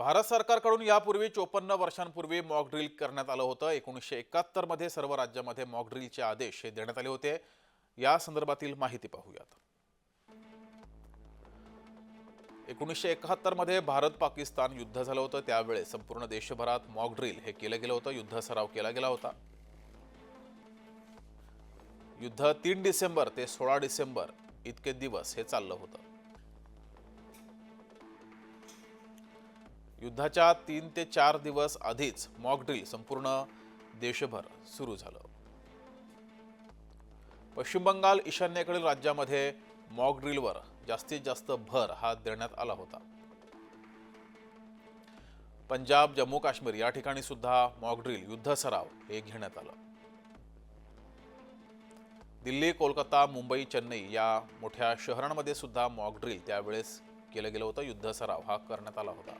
भारत सरकारकडून यापूर्वी चोपन्न वर्षांपूर्वी मॉक ड्रिल करण्यात आलं होतं. एकोणीसशे एकाहत्तरमध्ये सर्व राज्यामध्ये मॉक ड्रिलचे आदेश हे देण्यात आले होते. या संदर्भातील माहिती पाहूयात. एकोणीसशे एकाहत्तरमध्ये भारत पाकिस्तान युद्ध झालं होतं. त्यावेळेस संपूर्ण देशभरात मॉक ड्रिल हे केलं गेलं होतं. युद्ध सराव केला गेला होता. युद्ध तीन डिसेंबर ते सोळा डिसेंबर इतके दिवस हे चाललं होतं. युद्धाच्या तीन ते चार दिवस आधीच मॉकड्रिल संपूर्ण देशभर सुरू झालं. पश्चिम बंगाल ईशान्येकडील राज्यामध्ये मॉकड्रिलवर जास्तीत जास्त भर हा देण्यात आला होता. पंजाब जम्मू काश्मीर या ठिकाणी सुद्धा मॉकड्रिल युद्ध सराव हे घेण्यात आलं. दिल्ली कोलकाता मुंबई चेन्नई या मोठ्या शहरांमध्ये सुद्धा मॉकड्रिल त्यावेळेस केलं गेलं होतं. युद्ध सराव हा करण्यात आला होता.